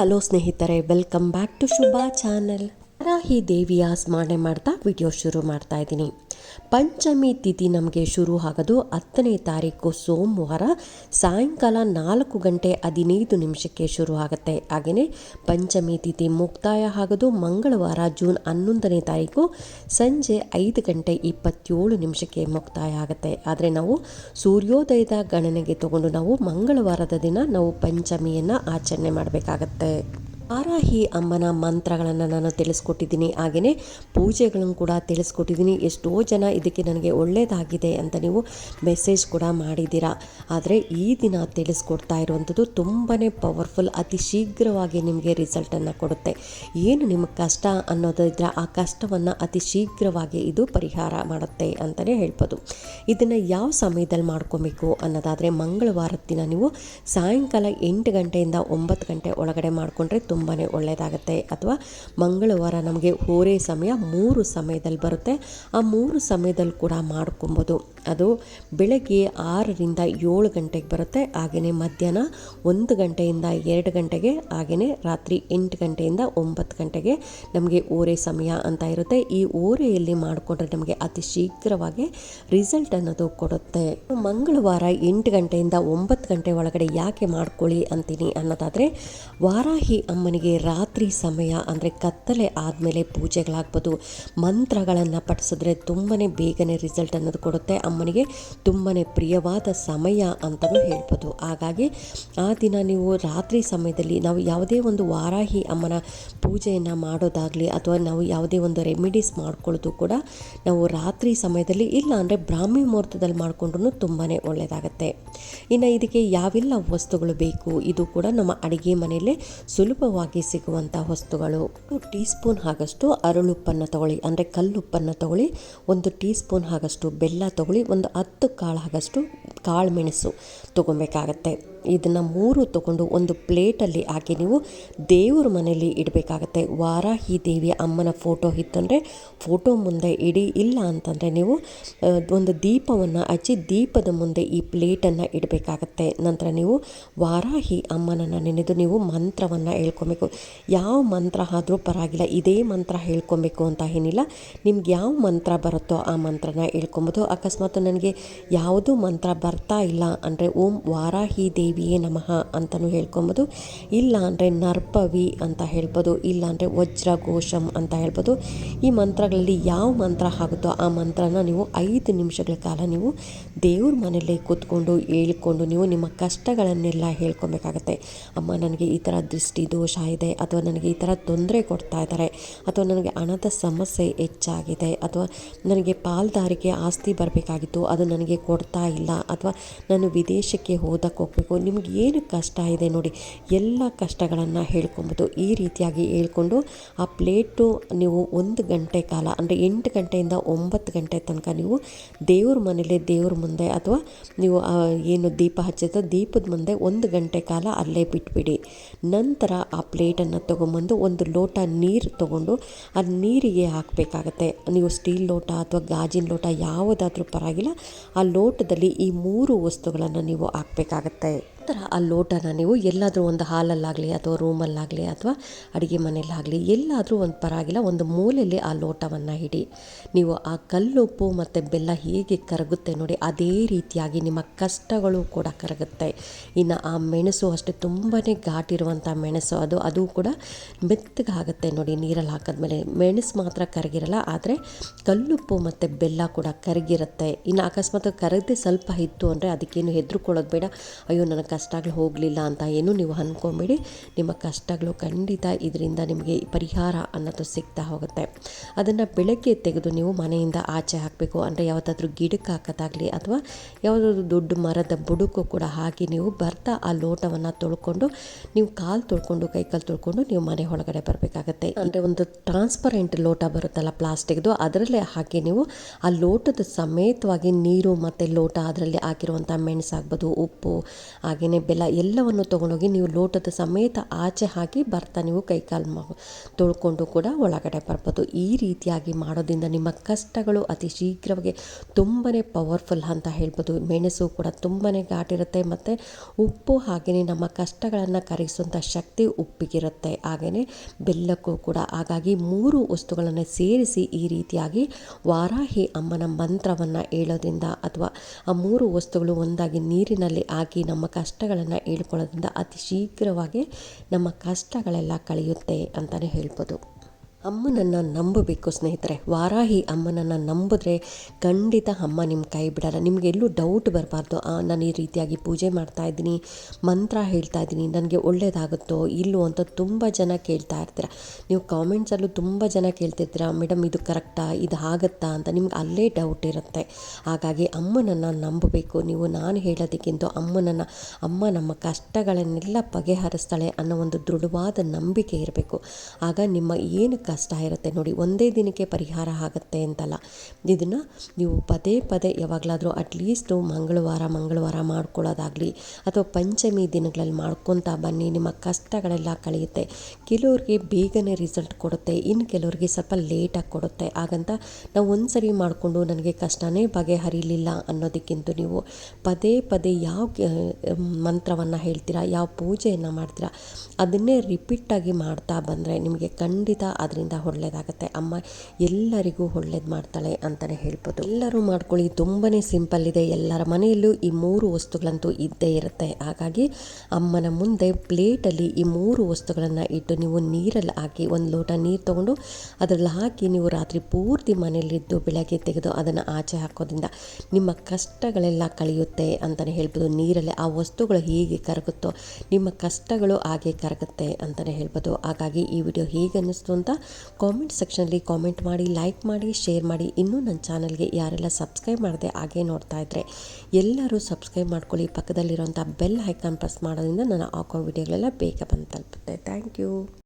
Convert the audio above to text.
Hello ಸ್ನೇಹಿತರೆ welcome back to Shubha channel Rahi ದೇವಿಯ ಸ್ಮರಣೆ ಮಾಡ್ತಾ ವಿಡಿಯೋ ಶುರು ಮಾಡ್ತಾ ಇದ್ದೀನಿ. ಪಂಚಮಿ ತಿಥಿ ನಮಗೆ ಶುರು ಆಗೋದು ಹತ್ತನೇ ತಾರೀಕು ಸೋಮವಾರ ಸಾಯಂಕಾಲ ನಾಲ್ಕು ಗಂಟೆ ಹದಿನೈದು ನಿಮಿಷಕ್ಕೆ ಶುರು ಆಗುತ್ತೆ. ಹಾಗೆಯೇ ಪಂಚಮಿ ತಿಥಿ ಮುಕ್ತಾಯ ಆಗೋದು ಮಂಗಳವಾರ ಜೂನ್ ಹನ್ನೊಂದನೇ ತಾರೀಕು ಸಂಜೆ ಐದು ಗಂಟೆ ಇಪ್ಪತ್ತೇಳು ನಿಮಿಷಕ್ಕೆ ಮುಕ್ತಾಯ ಆಗುತ್ತೆ. ಆದರೆ ನಾವು ಸೂರ್ಯೋದಯದ ಗಣನೆಗೆ ತಗೊಂಡು ನಾವು ಮಂಗಳವಾರದ ದಿನ ನಾವು ಪಂಚಮಿಯನ್ನು ಆಚರಣೆ ಮಾಡಬೇಕಾಗತ್ತೆ. ವಾರಾಹಿ ಅಮ್ಮನ ಮಂತ್ರಗಳನ್ನು ನಾನು ತಿಳಿಸ್ಕೊಟ್ಟಿದ್ದೀನಿ. ಹಾಗೆಯೇ ಪೂಜೆಗಳನ್ನು ಕೂಡ ತಿಳಿಸ್ಕೊಟ್ಟಿದ್ದೀನಿ. ಎಷ್ಟೋ ಜನ ಇದಕ್ಕೆ ನನಗೆ ಒಳ್ಳೆಯದಾಗಿದೆ ಅಂತ ನೀವು ಮೆಸೇಜ್ ಕೂಡ ಮಾಡಿದ್ದೀರಾ. ಆದರೆ ಈ ದಿನ ತಿಳಿಸ್ಕೊಡ್ತಾ ಇರುವಂಥದ್ದು ತುಂಬಾ ಪವರ್ಫುಲ್, ಅತಿ ಶೀಘ್ರವಾಗಿ ನಿಮಗೆ ರಿಸಲ್ಟನ್ನು ಕೊಡುತ್ತೆ. ಏನು ನಿಮಗೆ ಕಷ್ಟ ಅನ್ನೋದಿದ್ರೆ ಆ ಕಷ್ಟವನ್ನು ಅತಿ ಶೀಘ್ರವಾಗಿ ಇದು ಪರಿಹಾರ ಮಾಡುತ್ತೆ ಅಂತಲೇ ಹೇಳ್ಬೋದು. ಇದನ್ನು ಯಾವ ಸಮಯದಲ್ಲಿ ಮಾಡ್ಕೊಬೇಕು ಅನ್ನೋದಾದರೆ ಮಂಗಳವಾರದ ದಿನ ನೀವು ಸಾಯಂಕಾಲ ಎಂಟು ಗಂಟೆಯಿಂದ ಒಂಬತ್ತು ಗಂಟೆ ಒಳಗಡೆ ಮಾಡಿಕೊಂಡ್ರೆ ತುಂಬಾ ಒಳ್ಳೆಯದಾಗುತ್ತೆ ಅಥವಾ ಮಂಗಳವಾರ ನಮಗೆ ಹೋರೆ ಸಮಯ ಮೂರು ಸಮಯದಲ್ಲಿ ಬರುತ್ತೆ. ಆ ಮೂರು ಸಮಯದಲ್ಲಿ ಕೂಡ ಮಾಡ್ಕೊಬೋದು. ಅದು ಬೆಳಗ್ಗೆ ಆರರಿಂದ ಏಳು ಗಂಟೆಗೆ ಬರುತ್ತೆ. ಹಾಗೆಯೇ ಮಧ್ಯಾಹ್ನ ಒಂದು ಗಂಟೆಯಿಂದ ಎರಡು ಗಂಟೆಗೆ, ಹಾಗೆಯೇ ರಾತ್ರಿ ಎಂಟು ಗಂಟೆಯಿಂದ ಒಂಬತ್ತು ಗಂಟೆಗೆ ನಮಗೆ ಓರೆ ಸಮಯ ಅಂತ ಇರುತ್ತೆ. ಈ ಓರೆಯಲ್ಲಿ ಮಾಡಿಕೊಂಡ್ರೆ ನಮಗೆ ಅತಿ ಶೀಘ್ರವಾಗಿ ರಿಸಲ್ಟ್ ಅನ್ನೋದು ಕೊಡುತ್ತೆ. ಮಂಗಳವಾರ ಎಂಟು ಗಂಟೆಯಿಂದ ಒಂಬತ್ತು ಗಂಟೆ ಒಳಗಡೆ ಯಾಕೆ ಮಾಡ್ಕೊಳ್ಳಿ ಅಂತೀನಿ ಅನ್ನೋದಾದರೆ, ವಾರಾಹಿ ಅಮ್ಮನಿಗೆ ರಾತ್ರಿ ಸಮಯ ಅಂದರೆ ಕತ್ತಲೆ ಆದಮೇಲೆ ಪೂಜೆಗಳಾಗ್ಬೋದು, ಮಂತ್ರಗಳನ್ನು ಪಠಿಸಿದ್ರೆ ತುಂಬಾ ಬೇಗನೆ ರಿಸಲ್ಟ್ ಅನ್ನೋದು ಕೊಡುತ್ತೆ. ಅಮ್ಮನಿಗೆ ತುಂಬಾ ಪ್ರಿಯವಾದ ಸಮಯ ಅಂತಲೂ ಹೇಳ್ಬೋದು. ಹಾಗಾಗಿ ಆ ದಿನ ನೀವು ರಾತ್ರಿ ಸಮಯದಲ್ಲಿ ನಾವು ಯಾವುದೇ ಒಂದು ವಾರಾಹಿ ಅಮ್ಮನ ಪೂಜೆಯನ್ನು ಮಾಡೋದಾಗಲಿ ಅಥವಾ ನಾವು ಯಾವುದೇ ಒಂದು ರೆಮಿಡೀಸ್ ಮಾಡ್ಕೊಳ್ಳೋದು ಕೂಡ ನಾವು ರಾತ್ರಿ ಸಮಯದಲ್ಲಿ ಇಲ್ಲ ಅಂದರೆ ಬ್ರಾಹ್ಮಿ ಮುಹೂರ್ತದಲ್ಲಿ ಮಾಡಿಕೊಂಡ್ರೂ ತುಂಬಾ ಒಳ್ಳೆಯದಾಗತ್ತೆ ಇನ್ನು ಇದಕ್ಕೆ ಯಾವೆಲ್ಲ ವಸ್ತುಗಳು ಬೇಕು, ಇದು ಕೂಡ ನಮ್ಮ ಅಡುಗೆ ಮನೆಯಲ್ಲೇ ಸುಲಭವಾಗಿ ಸಿಗುವಂಥ ವಸ್ತುಗಳು ಟೀ ಸ್ಪೂನ್ ಆಗಷ್ಟು ಅರಳುಪ್ಪನ್ನು ತಗೊಳ್ಳಿ, ಅಂದರೆ ಕಲ್ಲುಪ್ಪನ್ನು ತಗೊಳ್ಳಿ, ಒಂದು ಟೀ ಸ್ಪೂನ್ ಆಗಷ್ಟು ಬೆಲ್ಲ ತಗೊಳ್ಳಿ, ಒಂದು ಹತ್ತು ಕಾಳು ಆಗಷ್ಟು ಕಾಳು ಮೆಣಸು ತೊಗೊಬೇಕಾಗತ್ತೆ ಇದನ್ನು ಮೂರು ತಗೊಂಡು ಒಂದು ಪ್ಲೇಟಲ್ಲಿ ಹಾಕಿ ನೀವು ದೇವ್ರ ಮನೆಯಲ್ಲಿ ಇಡಬೇಕಾಗತ್ತೆ. ವಾರಾಹಿ ದೇವಿಯ ಅಮ್ಮನ ಫೋಟೋ ಇತ್ತಂದರೆ ಫೋಟೋ ಮುಂದೆ ಇಡಿ, ಇಲ್ಲ ಅಂತಂದರೆ ನೀವು ಒಂದು ದೀಪವನ್ನು ಹಚ್ಚಿ ದೀಪದ ಮುಂದೆ ಈ ಪ್ಲೇಟನ್ನು ಇಡಬೇಕಾಗತ್ತೆ. ನಂತರ ನೀವು ವಾರಾಹಿ ಅಮ್ಮನನ್ನು ನೆನೆದು ನೀವು ಮಂತ್ರವನ್ನು ಹೇಳ್ಕೊಬೇಕು ಯಾವ ಮಂತ್ರ ಆದರೂ ಪರವಾಗಿಲ್ಲ, ಇದೇ ಮಂತ್ರ ಹೇಳ್ಕೊಬೇಕು ಅಂತ ಏನಿಲ್ಲ. ನಿಮ್ಗೆ ಯಾವ ಮಂತ್ರ ಬರುತ್ತೋ ಆ ಮಂತ್ರನ ಹೇಳ್ಕೊಬೋದು. ಅಕಸ್ಮಾತ್ ನನಗೆ ಯಾವುದೂ ಮಂತ್ರ ಬರ್ತಾ ಇಲ್ಲ ಅಂದರೆ ಓಂ ವಾರಾಹಿ ದೇವಿಯೇ ನಮಃ ಅಂತಲೂ ಹೇಳ್ಕೊಬೋದು. ಇಲ್ಲ ಅಂದರೆ ನರ್ಪವಿ ಅಂತ ಹೇಳ್ಬೋದು. ಇಲ್ಲ ಅಂದರೆ ವಜ್ರ ಘೋಷಂ ಅಂತ ಹೇಳ್ಬೋದು. ಈ ಮಂತ್ರಗಳಲ್ಲಿ ಯಾವ ಮಂತ್ರ ಆಗುತ್ತೋ ಆ ಮಂತ್ರನ ನೀವು ಐದು ನಿಮಿಷಗಳ ಕಾಲ ನೀವು ದೇವ್ರ ಮನೆಯಲ್ಲೇ ಕೂತ್ಕೊಂಡು ಹೇಳ್ಕೊಂಡು ನೀವು ನಿಮ್ಮ ಕಷ್ಟಗಳನ್ನೆಲ್ಲ ಹೇಳ್ಕೊಬೇಕಾಗತ್ತೆ. ಅಮ್ಮ, ನನಗೆ ಈ ಥರ ದೃಷ್ಟಿ, ದೋಷ ಇದೆ, ಅಥವಾ ನನಗೆ ಈ ಥರ ತೊಂದರೆ ಕೊಡ್ತಾ ಇದ್ದಾರೆ, ಅಥವಾ ನನಗೆ ಹಣದ ಸಮಸ್ಯೆ ಹೆಚ್ಚಾಗಿದೆ, ಅಥವಾ ನನಗೆ ಪಾಲ್ದಾರಿಕೆ ಆಸ್ತಿ ಬರಬೇಕಾಗಿತ್ತು, ಅದು ನನಗೆ ಕೊಡ್ತಾ ಇಲ್ಲ, ಅಥವಾ ನಾನು ವಿದೇಶಕ್ಕೆ ಓದಕ್ಕೆ ಹೋಗಬೇಕು, ನಿಮ್ಗೆ ಏನು ಕಷ್ಟ ಇದೆ ನೋಡಿ, ಎಲ್ಲ ಕಷ್ಟಗಳನ್ನು ಹೇಳ್ಕೊಬೋದು. ಈ ರೀತಿಯಾಗಿ ಹೇಳ್ಕೊಂಡು ಆ ಪ್ಲೇಟು ನೀವು ಒಂದು ಗಂಟೆ ಕಾಲ, ಅಂದರೆ ಎಂಟು ಗಂಟೆಯಿಂದ ಒಂಬತ್ತು ಗಂಟೆ ತನಕ ನೀವು ದೇವ್ರ ಮನೇಲಿ ದೇವ್ರ ಮುಂದೆ, ಅಥವಾ ನೀವು ಏನು ದೀಪ ಹಚ್ಚಿದ ದೀಪದ ಮುಂದೆ ಒಂದು ಗಂಟೆ ಕಾಲ ಅಲ್ಲೇ ಬಿಟ್ಬಿಡಿ. ನಂತರ ಆ ಪ್ಲೇಟನ್ನು ತೊಗೊಂಬಂದು ಒಂದು ಲೋಟ ನೀರು ತೊಗೊಂಡು ಆ ನೀರಿಗೆ ಹಾಕಬೇಕಾಗತ್ತೆ. ನೀವು ಸ್ಟೀಲ್ ಲೋಟ ಅಥವಾ ಗಾಜಿನ ಲೋಟ ಯಾವುದಾದ್ರೂ ಪರವಾಗಿಲ್ಲ, ಆ ಲೋಟದಲ್ಲಿ ಈ ಮೂರು ವಸ್ತುಗಳನ್ನು ನೀವು ಹಾಕಬೇಕಾಗತ್ತೆ. ನಂತರ ಆ ಲೋಟನ ನೀವು ಎಲ್ಲಾದರೂ ಒಂದು ಹಾಲಲ್ಲಾಗಲಿ ಅಥವಾ ರೂಮಲ್ಲಾಗಲಿ ಅಥವಾ ಅಡುಗೆ ಮನೆಯಲ್ಲಾಗಲಿ ಎಲ್ಲಾದರೂ ಒಂದು ಪರವಾಗಿಲ್ಲ, ಒಂದು ಮೂಲೆಯಲ್ಲಿ ಆ ಲೋಟವನ್ನು ಇಡಿ. ನೀವು ಆ ಕಲ್ಲುಪ್ಪು ಮತ್ತು ಬೆಲ್ಲ ಹೇಗೆ ಕರಗುತ್ತೆ ನೋಡಿ, ಅದೇ ರೀತಿಯಾಗಿ ನಿಮ್ಮ ಕಷ್ಟಗಳು ಕೂಡ ಕರಗುತ್ತೆ. ಇನ್ನು ಆ ಮೆಣಸು ಅಷ್ಟೇ ತುಂಬಾ ಘಾಟಿರುವಂಥ ಮೆಣಸು, ಅದು ಅದು ಕೂಡ ಮೆತ್ತಗಾಗುತ್ತೆ ನೋಡಿ ನೀರಲ್ಲಿ ಹಾಕಿದ್ಮೇಲೆ. ಮೆಣಸು ಮಾತ್ರ ಕರಗಿರಲ್ಲ, ಆದರೆ ಕಲ್ಲುಪ್ಪು ಮತ್ತು ಬೆಲ್ಲ ಕೂಡ ಕರಗಿರುತ್ತೆ. ಇನ್ನು ಅಕಸ್ಮಾತ್ ಕರಗದೆ ಸ್ವಲ್ಪ ಇತ್ತು ಅಂದರೆ ಅದಕ್ಕೇನು ಹೆದರ್ಕೊಳ್ಳೋದು ಬೇಡ. ಅಯ್ಯೋ ನನಗೆ ಕಷ್ಟಗಳು ಹೋಗಲಿಲ್ಲ ಅಂತ ಏನು ನೀವು ಅಂದ್ಕೊಂಬಿಡಿ ನಿಮ್ಮ ಕಷ್ಟಗಳು ಖಂಡಿತ ಇದರಿಂದ ನಿಮಗೆ ಪರಿಹಾರ ಅನ್ನೋದು ಸಿಗ್ತಾ ಹೋಗುತ್ತೆ. ಅದನ್ನು ಬೆಳಗ್ಗೆ ತೆಗೆದು ನೀವು ಮನೆಯಿಂದ ಆಚೆ ಹಾಕಬೇಕು. ಅಂದರೆ ಯಾವುದಾದ್ರೂ ಗಿಡಕ್ಕೆ ಹಾಕೋದಾಗಲಿ ಅಥವಾ ಯಾವುದಾದ್ರೂ ದೊಡ್ಡ ಮರದ ಬುಡುಕು ಕೂಡ ಹಾಕಿ ನೀವು ಬರ್ತಾ ಆ ಲೋಟವನ್ನು ತೊಳ್ಕೊಂಡು ನೀವು ಕಾಲು ತೊಳ್ಕೊಂಡು, ಕೈ ಕಾಲು ತೊಳ್ಕೊಂಡು ನೀವು ಮನೆ ಒಳಗಡೆ ಬರಬೇಕಾಗತ್ತೆ. ಅಂದರೆ ಒಂದು ಟ್ರಾನ್ಸ್ಪರೆಂಟ್ ಲೋಟ ಬರುತ್ತಲ್ಲ ಪ್ಲಾಸ್ಟಿಕ್ದು, ಅದರಲ್ಲೇ ಹಾಕಿ ನೀವು ಆ ಲೋಟದ ಸಮೇತವಾಗಿ ನೀರು ಮತ್ತು ಲೋಟ ಅದರಲ್ಲಿ ಹಾಕಿರುವಂಥ ಮೆಣಸಾಗ್ಬೋದು, ಉಪ್ಪು ಹಾಗೆ ಹಾಗೆಯೇ ಬೆಲ್ಲ ಎಲ್ಲವನ್ನು ತೊಗೊಂಡೋಗಿ ನೀವು ಲೋಟದ ಸಮೇತ ಆಚೆ ಹಾಕಿ ಬರ್ತಾ ನೀವು ಕೈಕಾಲು ಮ, ತೊಳ್ಕೊಂಡು ಕೂಡ ಒಳಗಡೆ ಬರ್ಬೋದು. ಈ ರೀತಿಯಾಗಿ ಮಾಡೋದ್ರಿಂದ ನಿಮ್ಮ ಕಷ್ಟಗಳು ಅತಿ ಶೀಘ್ರವಾಗಿ ತುಂಬಾ ಪವರ್ಫುಲ್ ಅಂತ ಹೇಳ್ಬೋದು. ಮೆಣಸು ಕೂಡ ತುಂಬನೇ ಘಾಟಿರುತ್ತೆ ಮತ್ತು ಉಪ್ಪು ಹಾಗೆಯೇ ನಮ್ಮ ಕಷ್ಟಗಳನ್ನು ಕರಗಿಸುವಂಥ ಶಕ್ತಿ ಉಪ್ಪಿಗಿರುತ್ತೆ. ಹಾಗೆಯೇ ಬೆಲ್ಲಕ್ಕೂ ಕೂಡ ಹಾಗಾಗಿ ಮೂರು ವಸ್ತುಗಳನ್ನು ಸೇರಿಸಿ ಈ ರೀತಿಯಾಗಿ ವಾರಾಹಿ ಅಮ್ಮನ ಮಂತ್ರವನ್ನು ಹೇಳೋದ್ರಿಂದ ಅಥವಾ ಆ ಮೂರು ವಸ್ತುಗಳು ಒಂದಾಗಿ ನೀರಿನಲ್ಲಿ ಹಾಕಿ ನಮ್ಮ ಕಷ್ಟಗಳನ್ನು ಹೇಳ್ಕೊಳ್ಳೋದ್ರಿಂದ ಅತಿ ಶೀಘ್ರವಾಗಿ ನಮ್ಮ ಕಷ್ಟಗಳೆಲ್ಲ ಕಳೆಯುತ್ತೆ ಅಂತಲೇ ಹೇಳ್ಬೋದು. ಅಮ್ಮನನ್ನು ನಂಬಬೇಕು ಸ್ನೇಹಿತರೆ. ವಾರಾಹಿ ಅಮ್ಮನನ್ನು ನಂಬಿದ್ರೆ ಖಂಡಿತ ಅಮ್ಮ ನಿಮ್ಮ ಕೈ ಬಿಡಲ್ಲ. ನಿಮಗೆ ಎಲ್ಲೂ ಡೌಟ್ ಬರಬಾರ್ದು. ನಾನು ಈ ರೀತಿಯಾಗಿ ಪೂಜೆ ಮಾಡ್ತಾ ಇದ್ದೀನಿ, ಮಂತ್ರ ಹೇಳ್ತಾ ಇದ್ದೀನಿ, ನನಗೆ ಒಳ್ಳೇದಾಗುತ್ತೋ ಇಲ್ಲೋ ಅಂತ ತುಂಬ ಜನ ಕೇಳ್ತಾ ಇರ್ತೀರ. ನೀವು ಕಾಮೆಂಟ್ಸಲ್ಲೂ ತುಂಬ ಜನ ಕೇಳ್ತಿರ್ತೀರ, ಮೇಡಮ್, ಇದು ಕರೆಕ್ಟಾ? ಇದು ಆಗುತ್ತಾ? ಅಂತ ನಿಮ್ಗೆ ಅಲ್ಲೇ ಡೌಟ್ ಇರುತ್ತೆ. ಹಾಗಾಗಿ ಅಮ್ಮನನ್ನು ನಂಬಬೇಕು. ನೀವು ನಾನು ಹೇಳೋದಕ್ಕಿಂತ ಅಮ್ಮನನ್ನು, ಅಮ್ಮ ನಮ್ಮ ಕಷ್ಟಗಳನ್ನೆಲ್ಲ ಬಗೆಹರಿಸ್ತಾಳೆ ಅನ್ನೋ ಒಂದು ದೃಢವಾದ ನಂಬಿಕೆ ಇರಬೇಕು. ಆಗ ನಿಮ್ಮ ಏನು ಕಷ್ಟ ಇರುತ್ತೆ ನೋಡಿ, ಒಂದೇ ದಿನಕ್ಕೆ ಪರಿಹಾರ ಆಗುತ್ತೆ ಅಂತಲ್ಲ. ಇದನ್ನು ನೀವು ಪದೇ ಪದೇ ಯಾವಾಗಲಾದರೂ ಅಟ್ಲೀಸ್ಟು ಮಂಗಳವಾರ ಮಂಗಳವಾರ ಮಾಡ್ಕೊಳ್ಳೋದಾಗಲಿ ಅಥವಾ ಪಂಚಮಿ ದಿನಗಳಲ್ಲಿ ಮಾಡ್ಕೊತಾ ಬನ್ನಿ, ನಿಮ್ಮ ಕಷ್ಟಗಳೆಲ್ಲ ಕಳೆಯುತ್ತೆ. ಕೆಲವ್ರಿಗೆ ಬೇಗನೆ ರಿಸಲ್ಟ್ ಕೊಡುತ್ತೆ, ಇನ್ನು ಕೆಲವ್ರಿಗೆ ಸ್ವಲ್ಪ ಲೇಟಾಗಿ ಕೊಡುತ್ತೆ. ಹಾಗಂತ ನಾವು ಒಂದು ಸರಿ ಮಾಡಿಕೊಂಡು ನನಗೆ ಕಷ್ಟನೇ ಬಗೆಹರಿಲಿಲ್ಲ ಅನ್ನೋದಕ್ಕಿಂತ ನೀವು ಪದೇ ಪದೇ ಯಾವ ಮಂತ್ರವನ್ನು ಹೇಳ್ತೀರಾ, ಯಾವ ಪೂಜೆಯನ್ನು ಮಾಡ್ತೀರಾ, ಅದನ್ನೇ ರಿಪೀಟಾಗಿ ಮಾಡ್ತಾ ಬಂದರೆ ನಿಮಗೆ ಖಂಡಿತ ಅದರಿಂದ ಒಳ್ಳೆಯದಾಗುತ್ತೆ. ಅಮ್ಮ ಎಲ್ಲರಿಗೂ ಒಳ್ಳೇದು ಮಾಡ್ತಾಳೆ ಅಂತಲೇ ಹೇಳ್ಬೋದು. ಎಲ್ಲರೂ ಮಾಡ್ಕೊಳ್ಳಿ ತುಂಬಾ ಸಿಂಪಲ್ ಇದೆ. ಎಲ್ಲರ ಮನೆಯಲ್ಲೂ ಈ ಮೂರು ವಸ್ತುಗಳಂತೂ ಇದ್ದೇ ಇರುತ್ತೆ. ಹಾಗಾಗಿ ಅಮ್ಮನ ಮುಂದೆ ಪ್ಲೇಟಲ್ಲಿ ಈ ಮೂರು ವಸ್ತುಗಳನ್ನು ಇಟ್ಟು ನೀವು ನೀರಲ್ಲಿ ಹಾಕಿ, ಒಂದು ಲೋಟ ನೀರು ತೊಗೊಂಡು ಅದರಲ್ಲಿ ಹಾಕಿ ನೀವು ರಾತ್ರಿ ಪೂರ್ತಿ ಮನೆಯಲ್ಲಿದ್ದು ಬೆಳಗ್ಗೆ ತೆಗೆದು ಅದನ್ನು ಆಚೆ ಹಾಕೋದ್ರಿಂದ ನಿಮ್ಮ ಕಷ್ಟಗಳೆಲ್ಲ ಕಳೆಯುತ್ತೆ ಅಂತಲೇ ಹೇಳ್ಬೋದು. ನೀರಲ್ಲಿ ಆ ವಸ್ತುಗಳು ಹೇಗೆ ಕರಗುತ್ತೋ, ನಿಮ್ಮ ಕಷ್ಟಗಳು ಹಾಗೆ ಕರಗುತ್ತೆ ಅಂತಲೇ ಹೇಳ್ಬೋದು. ಹಾಗಾಗಿ ಈ ವಿಡಿಯೋ ಹೇಗೆ ಅನ್ನಿಸ್ತು ಅಂತ ಕಾಮೆಂಟ್ ಸೆಕ್ಷನಲ್ಲಿ ಕಾಮೆಂಟ್ ಮಾಡಿ ಲೈಕ್ ಮಾಡಿ ಶೇರ್ ಮಾಡಿ. ಇನ್ನೂ ನನ್ನ ಚಾನಲ್ಗೆ ಯಾರೆಲ್ಲ ಸಬ್ಸ್ಕ್ರೈಬ್ ಮಾಡದೆ ಹಾಗೆ ನೋಡ್ತಾ ಇದ್ದರೆ ಎಲ್ಲರೂ ಸಬ್ಸ್ಕ್ರೈಬ್ ಮಾಡ್ಕೊಳ್ಳಿ. ಪಕ್ಕದಲ್ಲಿರುವಂಥ ಬೆಲ್ ಐಕಾನ್ ಪ್ರೆಸ್ ಮಾಡೋದ್ರಿಂದ ನಾನು ಹಾಕೋ ವಿಡಿಯೋಗಳೆಲ್ಲ ಬೇಗ ಬಂದು ತಲುಪುತ್ತೆ. Thank you